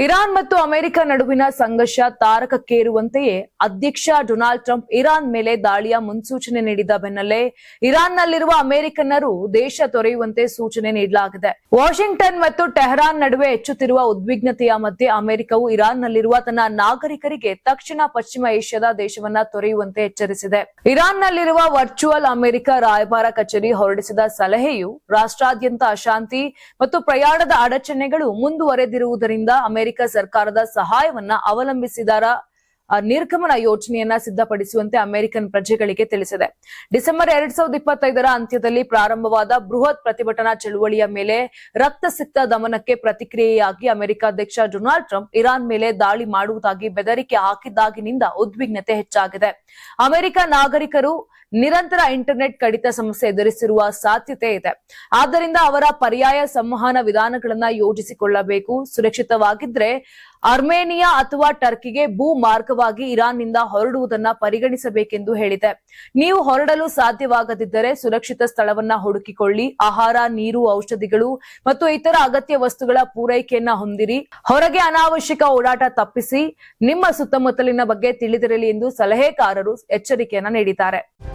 Iran ಮತ್ತು America ನಡುವಿನ ಸಂಘರ್ಷ ತಾರಕಕ್ಕೇರುವಂತೆಯೇ ಅಧ್ಯಕ್ಷ ಡೊನಾಲ್ಡ್ ಟ್ರಂಪ್ ಇರಾನ್ ಮೇಲೆ ದಾಳಿಯ ಮುನ್ಸೂಚನೆ ನೀಡಿದ ಬೆನ್ನಲ್ಲೇ ಇರಾನ್ನಲ್ಲಿರುವ ಅಮೆರಿಕನ್ನರು ದೇಶ ತೊರೆಯುವಂತೆ ಸೂಚನೆ ನೀಡಲಾಗಿದೆ. ವಾಷಿಂಗ್ಟನ್ ಮತ್ತು ಟೆಹರಾನ್ ನಡುವೆ ಹೆಚ್ಚುತ್ತಿರುವ ಉದ್ವಿಗ್ನತೆಯ ಮಧ್ಯೆ ಅಮೆರಿಕವು ಇರಾನ್ನಲ್ಲಿರುವ ತನ್ನ ನಾಗರಿಕರಿಗೆ ತಕ್ಷಣ ಪಶ್ಚಿಮ ಏಷ್ಯಾದ ದೇಶವನ್ನ ತೊರೆಯುವಂತೆ ಎಚ್ಚರಿಸಿದೆ. ಇರಾನ್ನಲ್ಲಿರುವ ವರ್ಚುವಲ್ ಅಮೆರಿಕ ರಾಯಭಾರ ಕಚೇರಿ ಹೊರಡಿಸಿದ ಸಲಹೆಯು ರಾಷ್ಟ್ರಾದ್ಯಂತ ಅಶಾಂತಿ ಮತ್ತು ಪ್ರಯಾಣದ ಅಡಚಣೆಗಳು ಮುಂದುವರೆದಿರುವುದರಿಂದ ಅಮೆರಿಕ ಸರ್ಕಾರದ ಸಹಾಯವನ್ನ ಅವಲಂಬಿಸಿದಾರ ನಿರ್ಗಮನ ಯೋಜನೆಯನ್ನ ಸಿದ್ಧಪಡಿಸುವಂತೆ ಅಮೆರಿಕನ್ ಪ್ರಜೆಗಳಿಗೆ ತಿಳಿಸಿದೆ. ಡಿಸೆಂಬರ್ ಎರಡ್ ಸಾವಿರದ ಇಪ್ಪತ್ತೈದರ ಅಂತ್ಯದಲ್ಲಿ ಪ್ರಾರಂಭವಾದ ಬೃಹತ್ ಪ್ರತಿಭಟನಾ ಚಳುವಳಿಯ ಮೇಲೆ ರಕ್ತಸಿಕ್ತ ದಮನಕ್ಕೆ ಪ್ರತಿಕ್ರಿಯೆಯಾಗಿ ಅಮೆರಿಕ ಅಧ್ಯಕ್ಷ ಡೊನಾಲ್ಡ್ ಟ್ರಂಪ್ ಇರಾನ್ ಮೇಲೆ ದಾಳಿ ಮಾಡುವುದಾಗಿ ಬೆದರಿಕೆ ಹಾಕಿದ್ದಾಗಿನಿಂದ ಉದ್ವಿಗ್ನತೆ ಹೆಚ್ಚಾಗಿದೆ. ಅಮೆರಿಕ ನಾಗರಿಕರು ನಿರಂತರ ಇಂಟರ್ನೆಟ್ ಕಡಿತ ಸಮಸ್ಯೆ ಎದುರಿಸಿರುವ ಸಾಧ್ಯತೆ ಇದೆ. ಆದ್ದರಿಂದ ಅವರ ಪರ್ಯಾಯ ಸಂವಹನ ವಿಧಾನಗಳನ್ನ ಯೋಜಿಸಿಕೊಳ್ಳಬೇಕು. ಸುರಕ್ಷಿತವಾಗಿದ್ರೆ ಅರ್ಮೇನಿಯಾ ಅಥವಾ ಟರ್ಕಿಗೆ ಭೂ ಮಾರ್ಗವಾಗಿ ಇರಾನ್ನಿಂದ ಹೊರಡುವುದನ್ನ ಪರಿಗಣಿಸಬೇಕೆಂದು ಹೇಳಿದೆ. ನೀವು ಹೊರಡಲು ಸಾಧ್ಯವಾಗದಿದ್ದರೆ ಸುರಕ್ಷಿತ ಸ್ಥಳವನ್ನ ಹುಡುಕಿಕೊಳ್ಳಿ. ಆಹಾರ, ನೀರು, ಔಷಧಿಗಳು ಮತ್ತು ಇತರ ಅಗತ್ಯ ವಸ್ತುಗಳ ಪೂರೈಕೆಯನ್ನ ಹೊಂದಿರಿ. ಹೊರಗೆ ಅನಾವಶ್ಯಕ ಓಡಾಟ ತಪ್ಪಿಸಿ. ನಿಮ್ಮ ಸುತ್ತಮುತ್ತಲಿನ ಬಗ್ಗೆ ತಿಳಿದಿರಲಿ ಎಂದು ಸಲಹೆಗಾರರು ಎಚ್ಚರಿಕೆಯನ್ನ ನೀಡಿದ್ದಾರೆ.